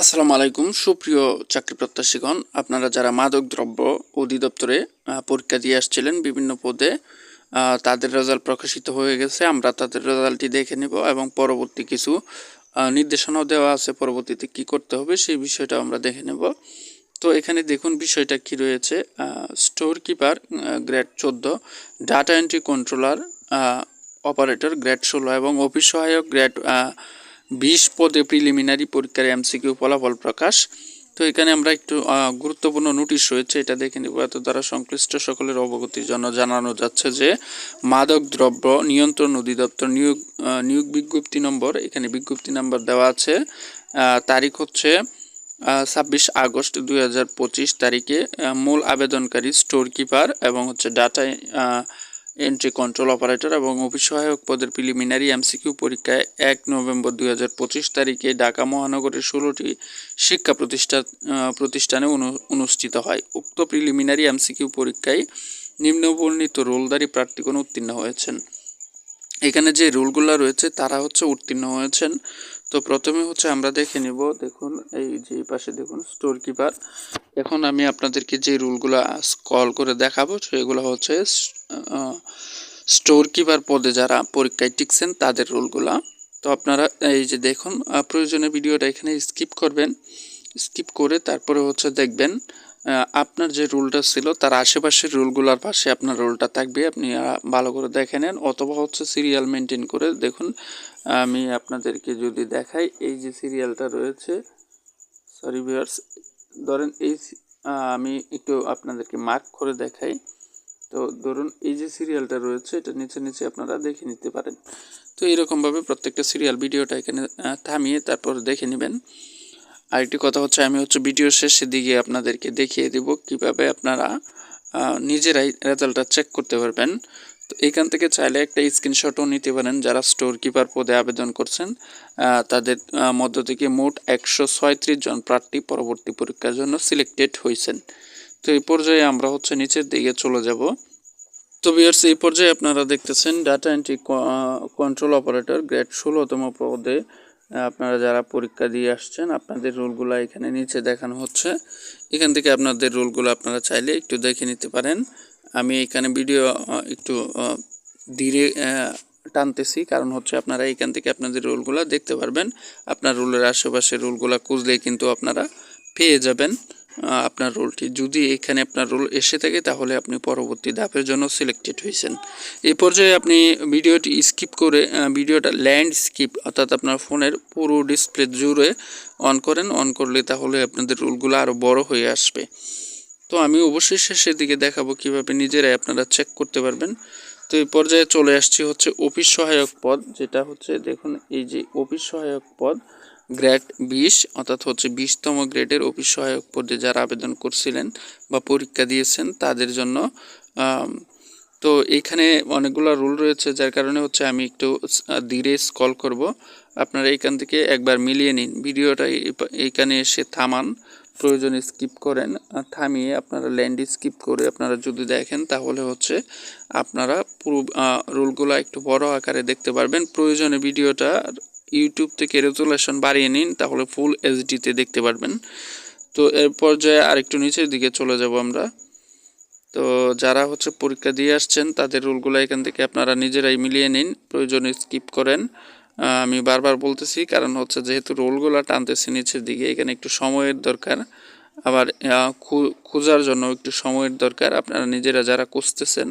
আসসালামু আলাইকুম, সুপ্রিয় চাকরি প্রত্যাশীগণ আপনারা যারা মাদক দ্রব্য অধিদপ্তরে পরীক্ষা দিয়ে আসছিলেন বিভিন্ন পদে তাদের রেজাল্ট প্রকাশিত হয়ে গেছে। আমরা তাদের রেজাল্টটি দেখে নেব এবং পরবর্তী কিছু নির্দেশনাও দেওয়া আছে পরবর্তীতে কি করতে হবে সেই বিষয়টা আমরা দেখে নেব। তো এখানে দেখুন বিষয়টা কি রয়েছে। স্টোর কিপার গ্রেড চোদ্দ data entry controller operator grade ষোলো এবং অফিস সহায়ক গ্রেড বিশ পদে প্রিলিমিনারি পরীক্ষার এমসিকিউ ফলাফল প্রকাশ। তো এখানে আমরা একটু গুরুত্বপূর্ণ নোটিশ রয়েছে, এটা দেখে নিব। এত দ্বারা সংশ্লিষ্ট সকলের অবগতির জন্য জানানো যাচ্ছে যে, মাদক দ্রব্য নিয়ন্ত্রণ অধিদপ্তর নিয়োগ নিয়োগ বিজ্ঞপ্তি নম্বর, এখানে বিজ্ঞপ্তি নম্বর দেওয়া আছে তারিখ হচ্ছে ছাব্বিশ আগস্ট দুই হাজার পঁচিশ তারিখে মূল আবেদনকারী স্টোর কিপার এবং হচ্ছে ডাটা এন্ট্রি কন্ট্রোল অপারেটর এবং অফিস সহায়ক পদের প্রিলিমিনারি এমসিকিউ পরীক্ষায় এক নভেম্বর দুই হাজার পঁচিশ তারিখে ঢাকা মহানগরের ষোলোটি শিক্ষা প্রতিষ্ঠা প্রতিষ্ঠানে অনু- অনুষ্ঠিত হয়। উক্ত প্রিলিমিনারি এমসিকিউ পরীক্ষায় নিম্নবর্ণিত রোলদারি প্রার্থীগণ উত্তীর্ণ হয়েছেন। এখানে যে রুলগুলো রয়েছে, তারা হচ্ছে উত্তীর্ণ হয়েছেন তো প্রথমে হচ্ছে আমরা দেখে নিব, দেখুন, এই যে পাশে দেখুন স্টোর কিপার এখন আমি আপনাদেরকে যে রুলগুলো কল করে দেখাবো, সেগুলো হচ্ছে স্টোর কিপার পদে যারা পরীক্ষায় টিকছেন, তাদের রুলগুলা। তো আপনারা এই যে দেখুন প্রয়োজনে ভিডিওটা এখানে স্কিপ করবেন। স্কিপ করে তারপরে হচ্ছে দেখবেন আপনার যে রুলটা ছিল, তার আশেপাশের রুলগুলোর পাশে আপনার রুলটা থাকবে। আপনি ভালো করে দেখে নেন। অথবা হচ্ছে সিরিয়াল মেনটেন করে দেখুন। আমি আপনাদেরকে যদি দেখাই, এই যে সিরিয়ালটা রয়েছে সরি ভিউয়ার্স ধরেন এই আমি একটু আপনাদেরকে মার্ক করে দেখাই। তো ধরুন এই যে সিরিয়ালটা রয়েছে, এটা নিচে নিচে আপনারা দেখে নিতে পারেন। তো এরকমভাবে প্রত্যেকটা সিরিয়াল ভিডিওটা এখানে থামিয়ে তারপর দেখে নেবেন। আরেকটি কথা হচ্ছে, আমি হচ্ছে ভিডিও শেষের দিকে আপনাদেরকে দেখিয়ে দিব কীভাবে আপনারা নিজেরাই রেজাল্টটা চেক করতে পারবেন। তো এখান থেকে চাইলে একটা স্ক্রিনশটও নিতে পারেন যারা স্টোর কিপার পদে আবেদন করছেন। তাদের মধ্য থেকে মোট একশো ছয়ত্রিশ জন প্রার্থী পরবর্তী পরীক্ষার জন্য সিলেক্টেড হয়েছেন তো এই পর্যায়ে আমরা হচ্ছে নিচের দিকে চলে যাব। তো বিয়ার্স এই পর্যায়ে আপনারা দেখতেছেন data entry control operator grade ষোলোতম পদে আপনারা যারা পরীক্ষা দিয়ে আসছেন, আপনাদের রুলগুলো এখানে নিচে দেখানো হচ্ছে। এখান থেকে আপনাদের রুলগুলো আপনারা চাইলে একটু দেখে নিতে পারেন। আমি এখানে ভিডিও একটু ধীরে টানতেছি। কারণ হচ্ছে আপনারা এখান থেকে আপনাদের রুলগুলো দেখতে পারবেন। আপনার রুলের আশেপাশে রুলগুলো খুঁজলেই কিন্তু আপনারা পেয়ে যাবেন। আপনার রোলটি। যদি এখানে আপনার রোল এসে থাকে, তাহলে আপনি পরবর্তী ধাপের জন্য সিলেক্টেড হয়েছেন। এই পর্যায়ে আপনি ভিডিওটি স্কিপ করে ভিডিওটা ল্যান্ড স্কিপ অর্থাৎ আপনার ফোনের পুরো ডিসপ্লে জুড়ে অন করেন। অন করলে তাহলে আপনাদের রুলগুলো আরও বড় হয়ে আসবে। তো আমি অবশ্যই শেষের দিকে দেখাবো কীভাবে নিজেরাই আপনারা চেক করতে পারবেন। তো এই পর্যায়ে চলে আসছি হচ্ছে অফিস সহায়ক পদ, যেটা হচ্ছে দেখুন এই যে অফিস সহায়ক পদ গ্রেড বিশ, অর্থাৎ হচ্ছে বিশতম গ্রেডের অফিস সহায়ক পদে যারা আবেদন করছিলেন বা পরীক্ষা দিয়েছেন তাদের জন্য তো এইখানে অনেকগুলো রুল রয়েছে, যার কারণে হচ্ছে আমি একটু ধীরে স্কল করব। আপনারা এইখান থেকে একবার মিলিয়ে নিন। ভিডিওটা এই- এইখানে এসে থামান। প্রয়োজনে স্কিপ করেন থামিয়ে আপনারা ল্যান্ড স্কিপ করে আপনারা যদি দেখেন, তাহলে হচ্ছে আপনারা পুরো রুলগুলো একটু বড় আকারে দেখতে পারবেন। প্রয়োজনে ভিডিওটা ইউটিউব থেকে রেজুলেশন বাড়িয়ে নিন, তাহলে ফুল এইচডিতে দেখতে পারবেন। তো এর পর্যায়ে আরেকটু নিচের দিকে চলে যাব আমরা। তো যারা হচ্ছে পরীক্ষা দিয়ে আসছেন, তাদের রুলগুলো এখান থেকে আপনারা নিজেরাই মিলিয়ে নিন, প্রয়োজনে স্কিপ করেন। আমি বারবার বলতেছি, কারণ হচ্ছে যেহেতু রোলগুলো টানতেছি নিচের দিকে, এখানে একটু সময়ের দরকার। আবার খোঁজার জন্য একটু সময়ের দরকার, আপনারা নিজেরা যারা খুঁজতেছেন,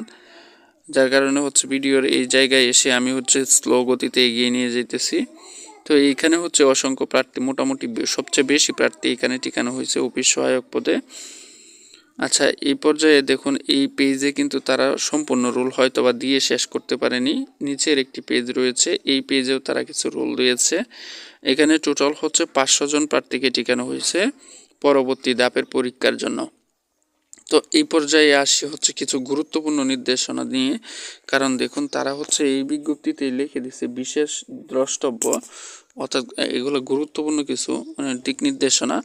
যার কারণে হচ্ছে ভিডিওর এই জায়গায় এসে আমি হচ্ছে স্লো গতিতে এগিয়ে নিয়ে যেতেছি তো এইখানে হচ্ছে অসংখ্য প্রার্থী, মোটামুটি সবচেয়ে বেশি প্রার্থী এখানে ঠিকানো হয়েছে অফিস সহায়ক পদে। আচ্ছা এই পর্যায়ে দেখুন, এই পেজে কিন্তু তারা সম্পূর্ণ রোল হয়তো বা দিয়ে শেষ করতে পারেনি। নিচের একটি পেজ রয়েছে, এই পেজেও তারা কিছু রোল দিয়েছে। এখানে টোটাল হচ্ছে পাঁচশো জন প্রার্থীকে টিকানো হয়েছে পরবর্তী দাপের পরীক্ষার জন্য। তো এই পর্যায়ে আসি হচ্ছে কিছু গুরুত্বপূর্ণ নির্দেশনা নিয়ে। কারণ দেখুন, তারা হচ্ছে এই বিজ্ঞপ্তিতে লিখে দিছে বিশেষ দ্রষ্টব্য, অর্থাৎ এগুলো গুরুত্বপূর্ণ কিছু মানে দিক নির্দেশনা।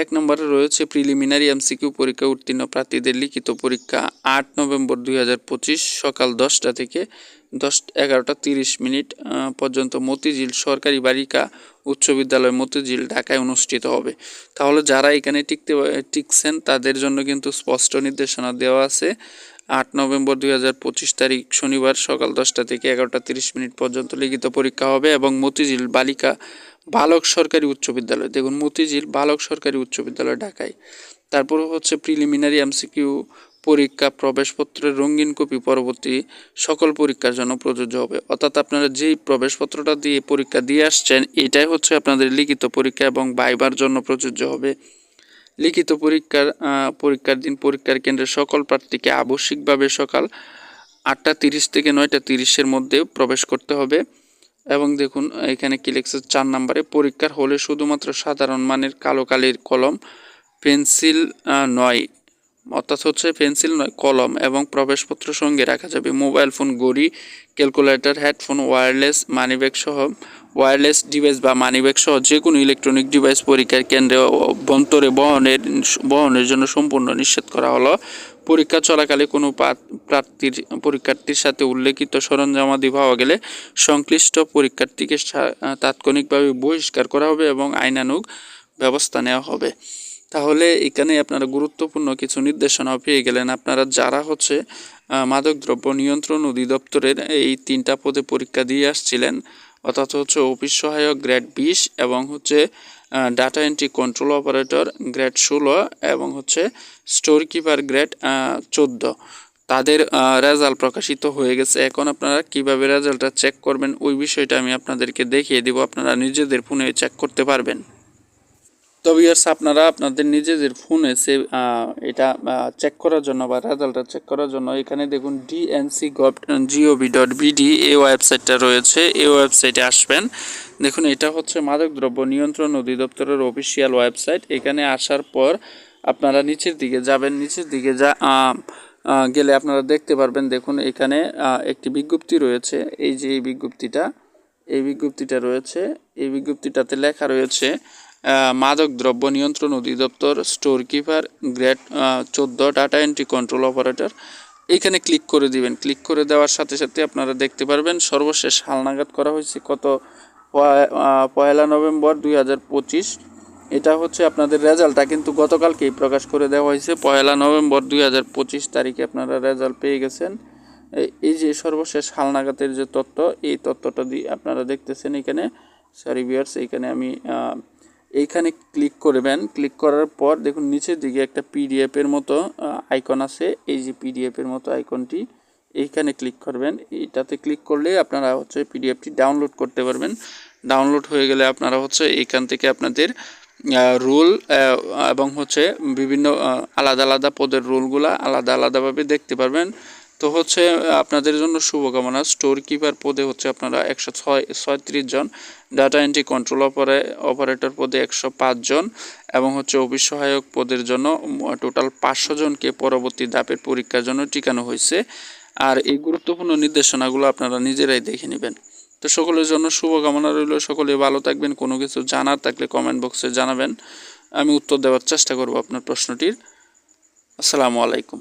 এক নম্বরে রয়েছে প্রিলিমিনারি এমসিকিউ পরীক্ষা উত্তীর্ণ প্রার্থীদের লিখিত পরীক্ষা আট নভেম্বর দুই হাজার পঁচিশ সকাল দশটা থেকে দশ, এগারোটা তিরিশ মিনিট পর্যন্ত মতিঝিল সরকারি বালিকা উচ্চ বিদ্যালয় মতিঝিল ঢাকায় অনুষ্ঠিত হবে। তাহলে যারা এখানে টিকতে, টিকছেন, তাদের জন্য কিন্তু স্পষ্ট নির্দেশনা দেওয়া আছে। আট নভেম্বর দুই হাজার পঁচিশ তারিখ শনিবার সকাল দশটা থেকে এগারোটা তিরিশ মিনিট পর্যন্ত লিখিত পরীক্ষা হবে এবং মতিঝিল বালিকা বালক সরকারি উচ্চ বিদ্যালয়। দেখুন, মতিঝিল বালক সরকারি উচ্চ বিদ্যালয় ঢাকায়। তারপর হচ্ছে প্রিলিমিনারি এমসিকিউ পরীক্ষা, প্রবেশপত্রের রঙিন কপি পরবর্তী সকল পরীক্ষার জন্য প্রযোজ্য হবে। অর্থাৎ আপনারা যেই প্রবেশপত্রটা দিয়ে পরীক্ষা দিয়ে আসছেন, এটাই হচ্ছে আপনাদের লিখিত পরীক্ষা এবং বাইবার জন্য প্রযোজ্য হবে। লিখিত পরীক্ষার পরীক্ষার দিন পরীক্ষার কেন্দ্রে সকল প্রার্থীকে আবশ্যিকভাবে সকাল আটটা তিরিশ থেকে নয়টা তিরিশের মধ্যে প্রবেশ করতে হবে। এবং দেখুন, এখানে কি চার নম্বরে, পরীক্ষার হলে শুধুমাত্র সাধারণ মানের কালো কালির কলম, পেন্সিল নয়। অর্থাৎ হচ্ছে পেন্সিল নয়, কলম এবং প্রবেশপত্র সঙ্গে রাখা যাবে। মোবাইল ফোন গড়ি calculator, headphone, wireless, money bag সহ, ওয়্যারলেস ডিভাইস বা মানিব্যাগ সহ যে কোনো ইলেকট্রনিক ডিভাইস পরীক্ষার কেন্দ্রে অভ্যন্তরে বহনের বহনের জন্য সম্পূর্ণ নিষেধ করা হলো। পরীক্ষা চলাকালে কোনো প্রার্থীর, পরীক্ষার্থীর সাথে উল্লেখিত সরঞ্জামাদি পাওয়া গেলে সংশ্লিষ্ট পরীক্ষার্থীকে তাৎক্ষণিকভাবে বহিষ্কার করা হবে এবং আইনানুগ ব্যবস্থা নেওয়া হবে। তাহলে এখানে আপনারা গুরুত্বপূর্ণ কিছু নির্দেশনা পেয়ে গেলেন। আপনারা যারা হচ্ছে মাদকদ্রব্য নিয়ন্ত্রণ অধিদপ্তরের এই তিনটা পদে পরীক্ষা দিয়ে আসছিলেন, অর্থাৎ হচ্ছে অফিস সহায়ক গ্রেড বিশ এবং হচ্ছে data entry control operator grade ষোলো এবং হচ্ছে স্টোর কিপার গ্রেড চোদ্দ। তাদের রেজাল্ট প্রকাশিত হয়ে গেছে। এখন আপনারা কীভাবে রেজাল্টটা চেক করবেন, ওই বিষয়টা আমি আপনাদেরকে দেখিয়ে দিব। আপনারা নিজেদের ফোনে চেক করতে পারবেন। তো ভিউয়ার্স আপনারা আপনাদের নিজেদের ফোনে সে এটা চেক করার জন্য বা রেজাল্টটা চেক করার জন্য এখানে দেখুন DNC gov GOV dot BD এই ওয়েবসাইটটা রয়েছে এই ওয়েবসাইটে আসবেন। দেখুন, এটা হচ্ছে মাদকদ্রব্য নিয়ন্ত্রণ অধিদপ্তরের অফিসিয়াল ওয়েবসাইট এখানে আসার পর আপনারা নিচের দিকে যাবেন, নিচের দিকে যা গেলে আপনারা দেখতে পারবেন, দেখুন এখানে একটি বিজ্ঞপ্তি রয়েছে। এই যে এই বিজ্ঞপ্তিটা এই বিজ্ঞপ্তিটা রয়েছে, এই বিজ্ঞপ্তিটাতে লেখা রয়েছে মাদক দ্রব্য নিয়ন্ত্রণ অধিদপ্তর স্টোর কিপার গ্রেড চোদ্দ ডাটা এন্ট্রি কন্ট্রোল অপারেটর এইখানে ক্লিক করে দিবেন। ক্লিক করে দেওয়ার সাথে সাথে আপনারা দেখতে পারবেন, সর্বশেষ হালনাগাদ করা হয়েছে কত? পয়লা নভেম্বর দুই হাজার পঁচিশ। এটা হচ্ছে আপনাদের রেজাল্টটা কিন্তু গতকালকেই প্রকাশ করে দেওয়া হয়েছে, পয়লা নভেম্বর দুই হাজার পঁচিশ তারিখে আপনারা রেজাল্ট পেয়ে গেছেন। এই- যে সর্বশেষ হালনাগাতের যে তথ্য, এই তথ্যটা দিয়ে আপনারা দেখতেছেন এখানে। সরি বিয়ার্স এইখানে আমি এইখানে ক্লিক করবেন। ক্লিক করার পর দেখুন নিচের দিকে একটা পিডিএফ এর মতো আইকন আছে। এই যে পিডিএফ এর মতো আইকনটি এইখানে ক্লিক করবেন। এটাতে ক্লিক করলে আপনারা হচ্ছে পিডিএফটি ডাউনলোড করতে পারবেন। ডাউনলোড হয়ে গেলে আপনারা হচ্ছে এইখান থেকে আপনাদের রুল এবং হচ্ছে বিভিন্ন আলাদা আলাদা পদের রুলগুলা আলাদা আলাদাভাবে দেখতে পারবেন। তো হচ্ছে, আপনাদের জন্য শুভকামনা। স্টোর কিপার পদে হচ্ছে আপনারা একশো ছয়, ছয়ত্রিশ জন। Data entry control opera operator পদে একশো পাঁচ জন। এবং হচ্ছে অফিস সহায়ক পদের জন্য টোটাল পাঁচশো জনকে পরবর্তী ধাপের পরীক্ষার জন্য টিকানো হয়েছে। আর এই গুরুত্বপূর্ণ নির্দেশনাগুলো আপনারা নিজেরাই দেখে নেবেন। তো সকলের জন্য শুভকামনা রইল। সকলে ভালো থাকবেন। কোনো কিছু জানার থাকলে কমেন্ট বক্সে জানাবেন। আমি উত্তর দেওয়ার চেষ্টা করব আপনার প্রশ্নটির। আসসালামু আলাইকুম।